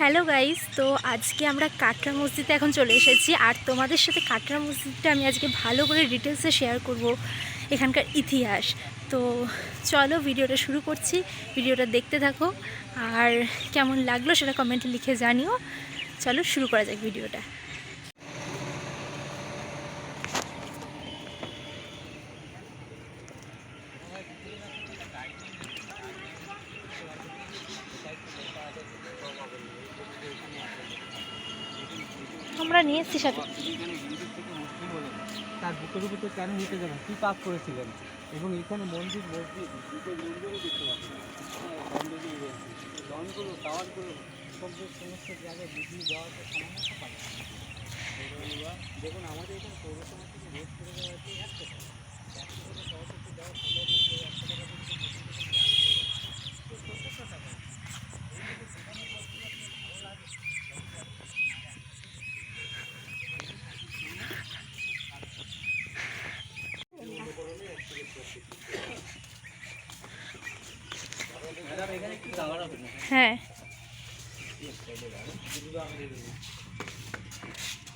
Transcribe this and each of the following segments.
Hello guys, তো আজকে আমরা কাটরা মসজিদে এখন চলে এসেছি। আর তোমাদের সাথে কাটরা মসজিদটা আমি আজকে ভালো করে ডিটেলসে শেয়ার করব এখানকার ইতিহাস। তো চলো ভিডিওটা শুরু করছি, ভিডিওটা দেখতে থাকো। আর কেমন লাগল সেটা কমেন্টে লিখে জানিও। চলো শুরু করা যাক ভিডিওটা। আমরা নিয়ে এসেছি সাথে তার বুকের উপরে কেন হেঁটে যাবেন কী পাপ করেছিলেন? এবং এখানে মন্দির, মসজিদ, দুটো দেখতে সমস্ত দেখুন, আমাদের এখানে থেকে টাকা। একশো একশো টাকা এই যদি সেখানে করতে আপনার ভালো লাগে ম্যাডাম এখানে কি খাবার হবে না হ্যাঁ।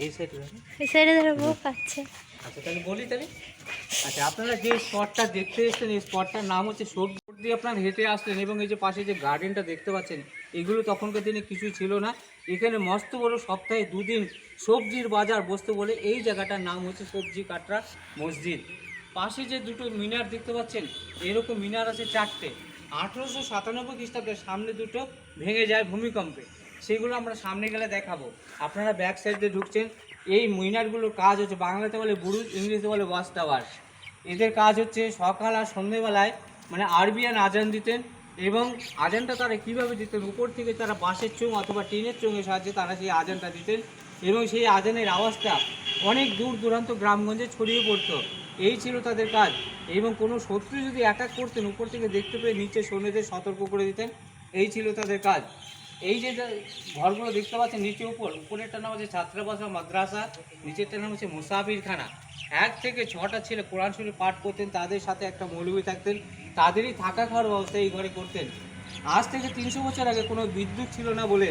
এই সাইডে দাঁড়াবো আচ্ছা আচ্ছা তাহলে বলি তাহলে? আচ্ছা আপনারা যে স্পটটা দেখতে এসেছেন এই স্পটটার নাম হচ্ছে সোট দিয়ে আপনার হেঁটে আসলেন এবং এই যে পাশে যে গার্ডেনটা দেখতে পাচ্ছেন এগুলো তখনকার দিনে কিছুই ছিল না। এখানে মস্ত বড় সপ্তাহে দুদিন সবজির বাজার বসতে বলে এই জায়গাটার নাম হচ্ছে সবজি কাটরা মসজিদ। পাশে যে দুটো মিনার দেখতে পাচ্ছেন এরকম মিনার আছে চারটে। আঠেরোশো সাতানব্বই খ্রিস্টাব্দের সামনে দুটো ভেঙে যায় ভূমিকম্পে। সেগুলো আমরা সামনে গেলে দেখাবো। আপনারা ব্যাক সাইডে ঢুকছেন, এই মিনারগুলোর কাজ হচ্ছে, বাংলাতে বলে বুরুজ ইংরেজিতে বলে ওয়াচ টাওয়ার এদের কাজ হচ্ছে সকাল আর সন্ধেবেলায় মানে আরবিয়ান আজান দিতেন এবং আজানটা তারা কীভাবে দিতেন? উপর থেকে তারা বাঁশের চোঙ অথবা টিনের চোঙের সাহায্যে তারা সেই আজানটা দিতেন এবং সেই আজানের আওয়াজটা অনেক দূর দূরান্ত গ্রামগঞ্জে ছড়িয়ে পড়তো। এই ছিল তাদের কাজ। এবং কোনো শত্রু যদি অ্যাটাক করতেন, উপর থেকে দেখতে পেয়ে নিচে সৈন্যদের সতর্ক করে দিতেন, এই ছিল তাদের কাজ। এই যে ঘরগুলো দেখতে পাচ্ছেন নিচে উপর, উপরেরটা নাম হচ্ছে ছাত্রাবাস বা মাদ্রাসা, নিচেরটা নাম হচ্ছে মুসাফিরখানা। এক থেকে ছটা ছেলে কোরআন শরীফ পাঠ করতেন, তাদের সাথে একটা মৌলবী থাকতেন, তাদেরই থাকা খাওয়ার ব্যবস্থা এই ঘরে করতেন। আজ থেকে তিনশো বছর আগে কোনো বিদ্যুৎ ছিল না বলে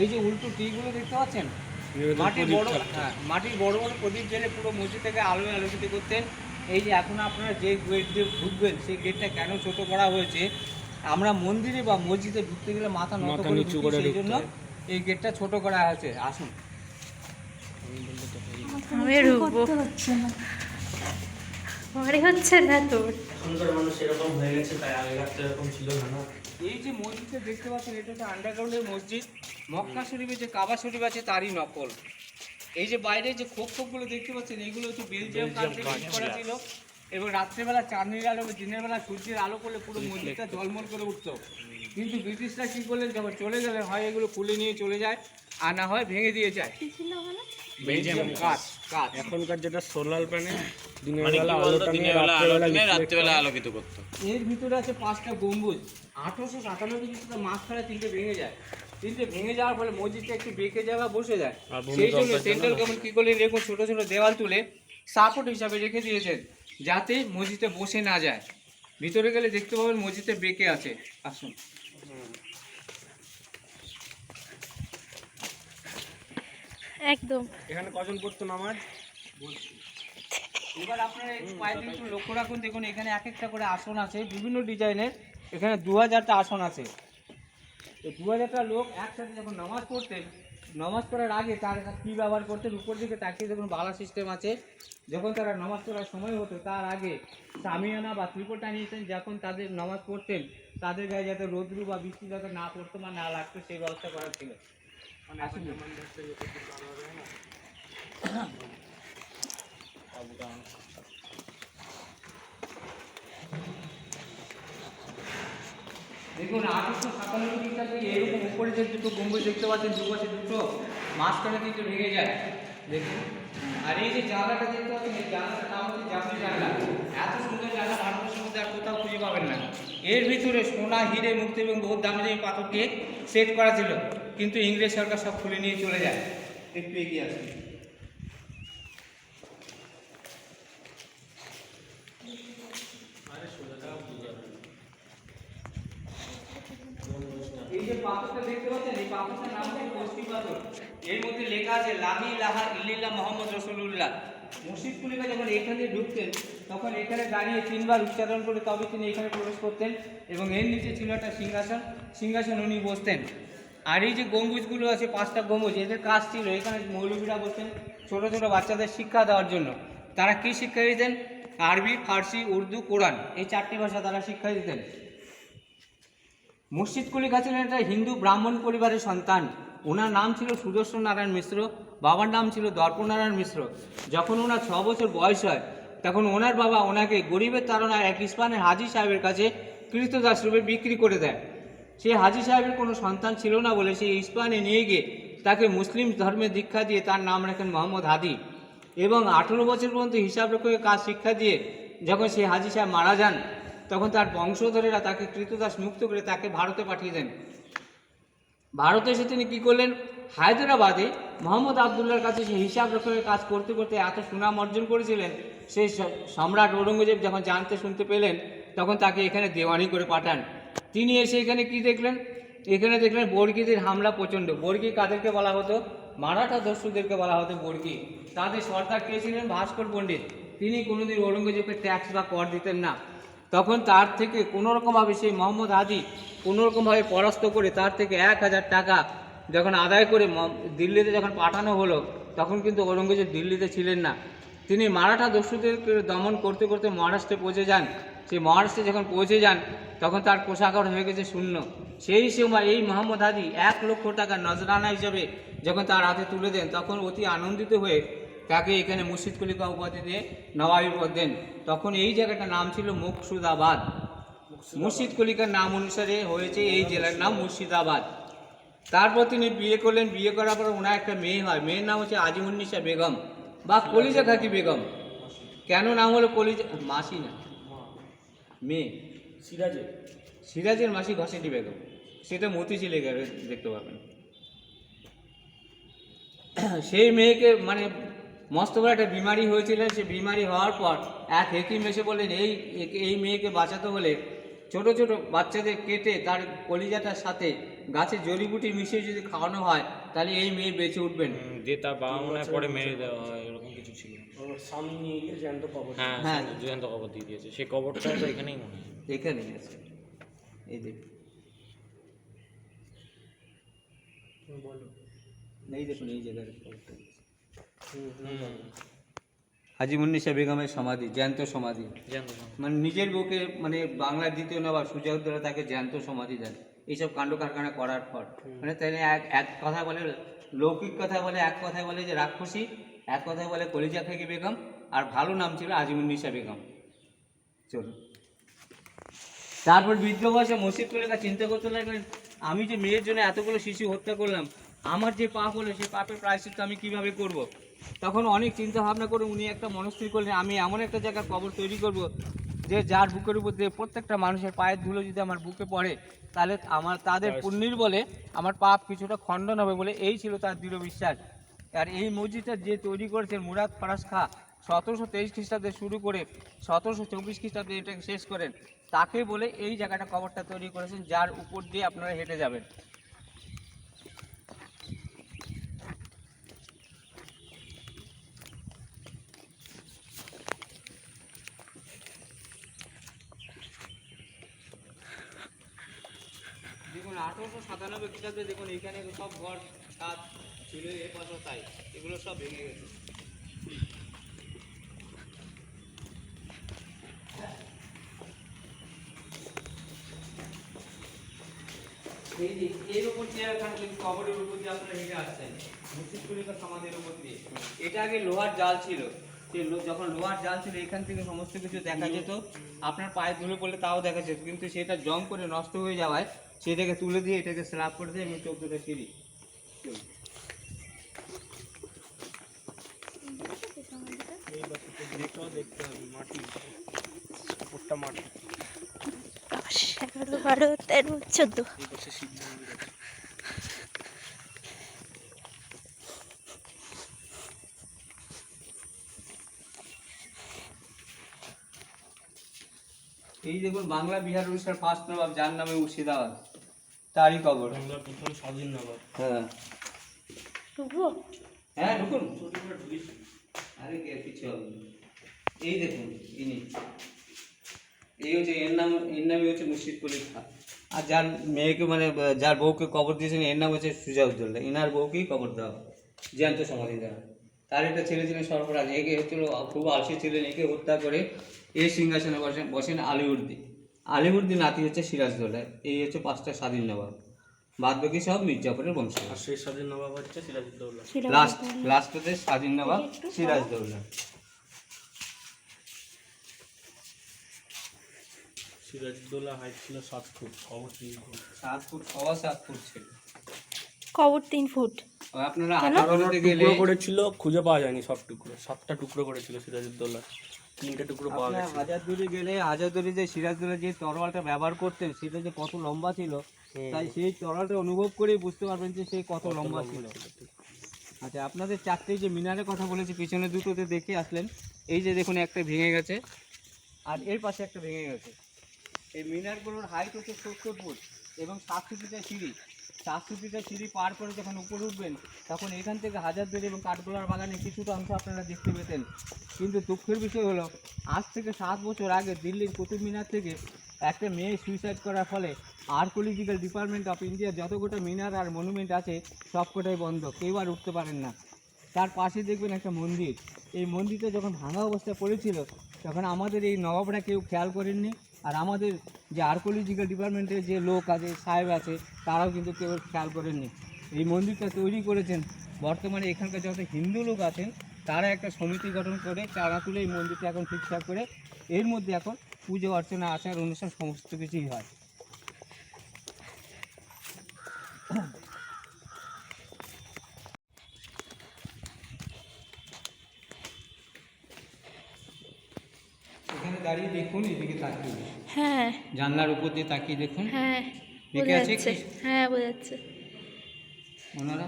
এই যে উল্টো টিগুলো দেখতে পাচ্ছেন? মাটির বড় হ্যাঁ মাটির বড় বড় প্রদীপ জেলে পুরো মসজিদ থেকে আলোয় আলোকিত করতেন। এই যে এখন আপনারা যে গেট দিয়ে ঢুকবেন সেই গেটটা কেন ছোট করা হয়েছে? আমরা মন্দিরে বা মসজিদে ঢুকতে গেলে মাথা নত মাথা করে নিচু করে সেই ঢুকতে জন্য। এই গেটটা ছোট করা হয়েছে আসুন। আমি ঢুকবো। হচ্ছে না তোর। এখনকার মানুষ এরকম হয়ে গেছে তাই আগেকার তো এরকম ছিল না না। এই যে মসজিদটা দেখতে পাচ্ছেন এটা হচ্ছে আন্ডারগ্রাউন্ডের মসজিদ। মক্কা শরীফের যে কাবা শরীফ আছে তারই নকল। এই যে বাইরে যে খোপ খোপগুলো দেখতে পাচ্ছেন এগুলো হচ্ছে বেলজিয়াম কান্ট্রি করা ছিল। এবং রাত্রেবেলা চাঁদনির আলো বা দিনের বেলা সূর্যের আলো করলে পুরো মসজিদটা ঝলমল করে উঠতো। কিন্তু ব্রিটিশরা কী করলেন যখন চলে গেলেন হয় এগুলো খুলে নিয়ে চলে যায় আর না হয় ভেঙে দিয়ে যায়। বেলজিয়াম কাঠ কাঠ এখনকার যেটা সোলার প্যানেল দিনের মানে বেলা। আলোকিত করতো। এর ভিতরে আছে পাঁচটা গম্বুজ। আঠারোশো সাতানব্বই খ্রিস্টাব্দে মাছ ফেলা তিনটে ভেঙে যায়। তিনটে ভেঙে যাওয়ার ফলে মসজিদটা একটু বেঁকে বা বসে যায়। সেই জন্য সেন্ট্রাল গভর্নমেন্ট কী করলেন? এরকম ছোটো ছোটো দেওয়াল তুলে সাপোর্ট হিসাবে রেখে দিয়েছেন যাতে মসজিদে বসে না যায়। ভিতরে গেলে দেখতে পাবেন মসজিদে বেঁকে আছে। আসুন। একদম। এখানে কজন পড়তো নামাজ? এবার আপনারা একটু লক্ষ্য রাখুন দেখুন এখানে এক একটা করে আসন আছে বিভিন্ন ডিজাইনের। এখানে দু হাজারটা আসন আছে। তো দু হাজারটা লোক একসাথে যখন নামাজ পড়তেন নামাজ পড়ার আগে তার কী ব্যবহার করতেন উপর দিকে তাকিয়ে দেখুন বালা সিস্টেম আছে। যখন তারা নামাজ পড়ার সময় হতো তার আগে সামিয়ানা বা ত্রিপল টানিয়েছেন যখন তাদের নামাজ পড়তেন তাদের গায়ে যাতে রোদ্রু বা বৃষ্টি যাতে না পড়তো বা না লাগতো সেই ব্যবস্থা করা ছিল। দেখুন আঠারোশো সাতানব্বই খ্রিস্টাব্দে এরকম উপরে যে দুটো গম্বুজ দেখতে পাচ্ছেন দুপাশে দুটো মাঝখানে দিকে ভেঙে যায়। দেখুন। আর এই যে জানলাটা দেখতে পাচ্ছেন এই জানলাটার নাম হচ্ছে জাফরি জানলা এত সুন্দর জানলা ভারতবর্ষের মধ্যে আর কোথাও খুঁজে পাবেন না। এর ভিতরে সোনা হিরে মুক্তি এবং বহুত দামি দামি পাথরকে সেট করা ছিল। কিন্তু ইংরেজ সরকার সব খুলে নিয়ে চলে যায়। একটু এগিয়ে আসুন। এই যে পাথরটা দেখতে পাচ্ছেন, এই পাথরটার নাম হচ্ছে এর মধ্যে লেখা আছে লাহি লাহা ইল্লিল্লাহ মোহাম্মদ রসুল্লাহ মুর্শিদ কুলিকা যখন এখানে ঢুকতেন, তখন এখানে দাঁড়িয়ে তিনবার উচ্চারণ করে তবে তিনি এখানে প্রবেশ করতেন এবং এর নিচে ছিল একটা সিংহাসন। সিংহাসন উনি বসতেন। আর এই যে গম্বুজগুলো আছে, পাঁচটা গম্বুজ, এদের কাজ ছিল এখানে মৌলবীরা বসতেন ছোট ছোট বাচ্চাদের শিক্ষা দেওয়ার জন্য। তারা কি শিক্ষা দিতেন? আরবি, ফার্সি, উর্দু, কোরআন, এই চারটি ভাষা তারা শিক্ষা দিতেন। মুর্শিদ কলিকা ছিলেন একটা হিন্দু ব্রাহ্মণ পরিবারের সন্তান। ওনার নাম ছিল সুদর্শন নারায়ণ মিশ্র, বাবার নাম ছিল দর্পনারায়ণ মিশ্র। যখন ওনার ছ বছর বয়স হয়, তখন ওনার বাবা ওনাকে গরিবের তাড়নায় এক ইস্পানের হাজি সাহেবের কাছে কৃতদাস রূপে বিক্রি করে দেয় সেই হাজি সাহেবের কোনো সন্তান ছিল না বলে সেই ইস্পানে নিয়ে গিয়ে তাকে মুসলিম ধর্মে দীক্ষা দিয়ে তার নাম রাখেন মোহাম্মদ হাদি। এবং আঠেরো বছর পর্যন্ত হিসাব রক্ষকের কাজ শিক্ষা দিয়ে যখন সেই হাজি সাহেব মারা যান, তখন তার বংশধরেরা তাকে কৃতদাস মুক্ত করে তাকে ভারতে পাঠিয়ে দেন। ভারতে এসে তিনি কী করলেন? হায়দ্রাবাদে মোহাম্মদ আবদুল্লার কাছে সে হিসাব রক্ষকের কাজ করতে করতে এত সুনাম অর্জন করেছিলেন, সেই সম্রাট ঔরঙ্গজেব যখন জানতে শুনতে পেলেন, তখন তাকে এখানে দেওয়ানি করে পাঠান। তিনি এসে এখানে কি দেখলেন? এখানে দেখলেন বর্গীদের হামলা প্রচণ্ড। বর্গী কাদেরকে বলা হতো? মারাঠা দস্যুদেরকে বলা হতো বর্গী। তাদের সর্দার কে ছিলেন? ভাস্কর পণ্ডিত। তিনি কোনোদিন ঔরঙ্গজেবকে ট্যাক্স বা কর দিতেন না। তখন তার থেকে কোনোরকমভাবে সেই মোহাম্মদ হাদি কোনোরকমভাবে পরাস্ত করে তার থেকে এক হাজার টাকা যখন আদায় করে দিল্লিতে যখন পাঠানো হলো, তখন কিন্তু ঔরঙ্গজেব দিল্লিতে ছিলেন না। তিনি মারাঠা দস্যুদেরকে দমন করতে করতে মহারাষ্ট্রে পৌঁছে যান। সেই মহারাষ্ট্রে যখন পৌঁছে যান, তখন তার কোষাগার হয়ে গেছে শূন্য। সেই সময় এই মোহাম্মদ হাদি এক লক্ষ টাকা নজরানা হিসাবে যখন তার হাতে তুলে দেন, তখন অতি আনন্দিত হয়ে তাকে এখানে মুর্শিদ কলিকা উপাধি দিয়ে নবাবী পদ দেন। তখন এই জায়গাটার নাম ছিল মুকসুদাবাদ। মুর্শিদ কলিকার নাম অনুসারে হয়েছে এই জেলার নাম মুর্শিদাবাদ। তারপর তিনি বিয়ে করলেন। বিয়ে করার পর ওনার একটা মেয়ে হয়। মেয়ের নাম হচ্ছে আজিমুন্নিসা বেগম বা কলিজা খাকি বেগম। কেন নাম হলো কলিজা? মাসি না। মেয়ে সিরাজের। সিরাজের মাসি ঘসেটি বেগম। সেটা মতিঝিলে গেলে দেখতে পাবেন। সেই মেয়েকে মানে মস্ত বড় একটা বিমারি হয়েছিল সে বিমারি হওয়ার পর এক হেকিম এসে বললেন এই এই মেয়েকে বাঁচাতে হলে ছোট ছোট বাচ্চাদের কেটে তার কলিজাটার সাথে গাছের জড়িবুটি মিশিয়ে যদি খাওয়ানো হয় তাহলে এই মেয়ে বেঁচে উঠবেন। যে তার বাবা মনে পরে মেরে দেওয়া হয় এরকম কিছু ছিল। স্বামী নিয়ে গিয়ে জ্যান্ত কবর হ্যাঁ হ্যাঁ। জয়ন্ত কবর দিয়ে দিয়েছে। সেই কবরটা তো এখানেই মনে হয়। এখানেই আছে। এই বলো। এই দেখুন কবরটা। হাজি মুন্নিসা বেগমের সমাধি জ্যান্ত সমাধি। মানে নিজের বুকে মানে বাংলার দ্বিতীয় নবাব সুজাউদ্দৌলা তাকে জ্যান্ত সমাধি দেন। এইসব কাণ্ড কারখানা করার পর। মানে তাই এক এক কথা বলে লৌকিক কথা বলে এক কথায় বলে যে রাক্ষসী এক কথায় বলে কলিজা খাকি বেগম আর ভালো নাম ছিল আজিমুন্নিসা বেগম। চলুন। তারপর বৃদ্ধ বয়সে মসজিদ কলিকা চিন্তা করতে লাগলেন আমি যে মেয়ের জন্য এতগুলো শিশু হত্যা করলাম আমার যে পাপ হলো সেই পাপের প্রায়শ্চিত্ত আমি কীভাবে করব। তখন অনেক চিন্তা ভাবনা করে উনি একটা মনস্থির করলেন আমি এমন একটা জায়গায় কবর তৈরি করব যে যার বুকের উপর দিয়ে প্রত্যেকটা মানুষের পায়ের ধুলো যদি আমার বুকে পড়ে তাহলে আমার তাদের পুণ্যির বলে আমার পাপ কিছুটা খণ্ডন হবে বলে এই ছিল তার দৃঢ় বিশ্বাস। আর এই মসজিদটা যে তৈরি করেছেন মুরাদ ফারাস খা, সতেরোশো তেইশ খ্রিস্টাব্দে শুরু করে সতেরোশো চব্বিশ খ্রিস্টাব্দে এটাকে শেষ করেন, তাকে বলে এই জায়গাটা কবরটা তৈরি করেছেন, যার উপর দিয়ে আপনারা হেঁটে যাবেন। দেখুন, আঠারোশো সাতানব্বই খ্রিস্টাব্দে দেখুন, এখানে সব ঘর ছাদ ছিল এ পাশে তাই। এগুলো সব ভেঙে গেছে। এই যে এর উপর এখানে কিন্তু কবরের উপর দিয়ে আপনারা হেঁটে আসছেন মুর্শিদ কলিকা সমাধির উপর দিয়ে এটা আগে লোহার জাল ছিল। সে যখন লোহার জাল ছিল এখান থেকে সমস্ত কিছু দেখা যেত। আপনার পায়ে ধুলে পড়লে তাও দেখা যেত। কিন্তু সেটা জং করে নষ্ট হয়ে যাওয়ায় সেটাকে তুলে দিয়ে এটাকে স্ল্যাব করে দিয়ে এবং চোদ্দটা সিঁড়ি চলুন। এটাও দেখতে হবে মাটি। উপরটা মাটি। এগারো বারো তেরো চোদ্দ এই দেখুন বাংলা বিহার উড়িষ্যার ফার্স্ট নবাব যার নামে মুর্শিদাবাদ তারই কবর। বাংলার প্রথম স্বাধীন নবাব। হ্যাঁ। হ্যাঁ ঢুকুন। আরে কে কিছু হবে না। এই দেখুন ইনি এই হচ্ছে এর নাম এর নামই হচ্ছে মুর্শিদ কলি খান আর যার মেয়েকে মানে যার বউকে কবর দিয়েছেন এর নাম হচ্ছে সুজাউদ্দৌলা ইনার বউকেই কবর দেওয়া। জ্যান্ত সমাধি দেওয়া তার একটা ছেলে ছিলেন সরফরাজ একে হচ্ছিল খুব আলসি ছিলেন একে হত্যা করে এই সিংহাসনে বসেন বসেন আলিউদ্দি আলিউদ্দি নাতি হচ্ছে সিরাজদৌল্লা এই হচ্ছে পাঁচটা স্বাধীন নবাব। বাদ বাকি সব মির্জাপুরের বংশ আর শেষ স্বাধীন নবাব হচ্ছে সিরাজউদ্দৌলা লাস্ট লাস্ট হচ্ছে স্বাধীন নবাব সিরাজদৌল্লা সিরাজউদ্দৌলা হাইট ছিল সাত ফুট কবর তিন ফুট সাত ফুট সবা সাত ফুট ছিল। কবর তিন ফুট। আপনারা হাটাগড়িতে গেলে টুকরো করেছিল খুঁজে পাওয়া যায়নি সব টুকরো সাতটা টুকরো করেছিল সিরাজউদ্দৌলা। তিনটে টুকরো পাওয়া গেছে। হাজারদুয়ারি গেলে যে সিরাজদৌল্লা যে তরোয়ালটা ব্যবহার করতেন সেটা যে কত লম্বা ছিল তাই সেই তরোয়ালটা অনুভব করেই বুঝতে পারবেন যে সেই কত লম্বা ছিল। আচ্ছা আপনাদের চারটে যে মিনারের কথা বলেছি পিছনে দুটোতে দেখে আসলেন। এই যে দেখুন একটা ভেঙে গেছে আর এর পাশে একটা ভেঙে গেছে। এই মিনারগুলোর হাইট হচ্ছে সত্তর ফুট এবং সাতশো ফিটের সিঁড়ি। সাতশো ফিটের সিঁড়ি পার করে যখন উপরে উঠবেন, তখন এখান থেকে হাজারদুয়ারি এবং কাঠগোলার বাগানে কিছুটা অংশ আপনারা দেখতে পেতেন। কিন্তু দুঃখের বিষয় হলো, আজ থেকে সাত বছর আগে দিল্লির কুতুব মিনার থেকে একটা মেয়ে সুইসাইড করার ফলে আর্কোলজিক্যাল ডিপার্টমেন্ট অফ ইন্ডিয়া যত গোটা মিনার আর মনুমেন্ট আছে সব কটাই বন্ধ। কেউ আর উঠতে পারেন না। তার পাশে দেখবেন একটা মন্দির। এই মন্দিরটা যখন ভাঙা অবস্থায় পড়েছিল, তখন আমাদের এই নবাবরা কেউ খেয়াল করেননি। আর আমাদের যে আর্কোলজিক্যাল ডিপার্টমেন্টের যে লোক আছে, সাহেব আছে, তারাও কিন্তু কেউ খেয়াল করেননি। এই মন্দিরটা তৈরি করেছেন, বর্তমানে এখানকার যত হিন্দু লোক আছেন, তারা একটা সমিতি গঠন করে চারা তুলে এই মন্দিরটা এখন ঠিকঠাক করে এর মধ্যে এখন পুজো অর্চনা, আচার, অনুষ্ঠান সমস্ত কিছুই হয়। এখানে দাঁড়িয়ে দেখুন, এদিকে তাকিয়ে। জানলার উপর দিয়ে তাকিয়ে দেখুন। হ্যাঁ বোঝা যাচ্ছে। হ্যাঁ বোঝা যাচ্ছে। ওনারা?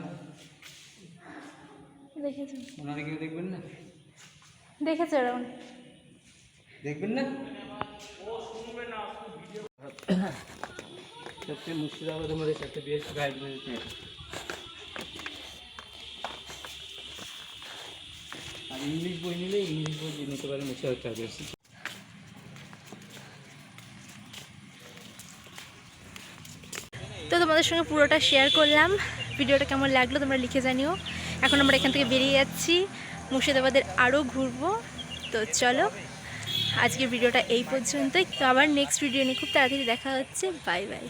দেখেছ ওনারা কেউ দেখবেন না? দেখেছ এরকম দেখবেন না? সবচেয়ে মুর্শিদাবাদের মধ্যে সবচেয়ে বেস্ট গাইড রয়েছে। আর ইংলিশ বই নিলে ইংলিশ বই নিতে পারে মুর্শিদাবাদ বেশি তোমাদের সঙ্গে পুরোটা শেয়ার করলাম। ভিডিওটা কেমন লাগল তোমরা লিখে জানিও। এখন আমরা এখান থেকে বেরিয়ে যাচ্ছি। মুর্শিদাবাদের আরও ঘুরবো। তো চলো, আজকের ভিডিওটা এই পর্যন্তই। তো আবার নেক্সট ভিডিও নিয়ে খুব তাড়াতাড়ি দেখা হচ্ছে। Bye bye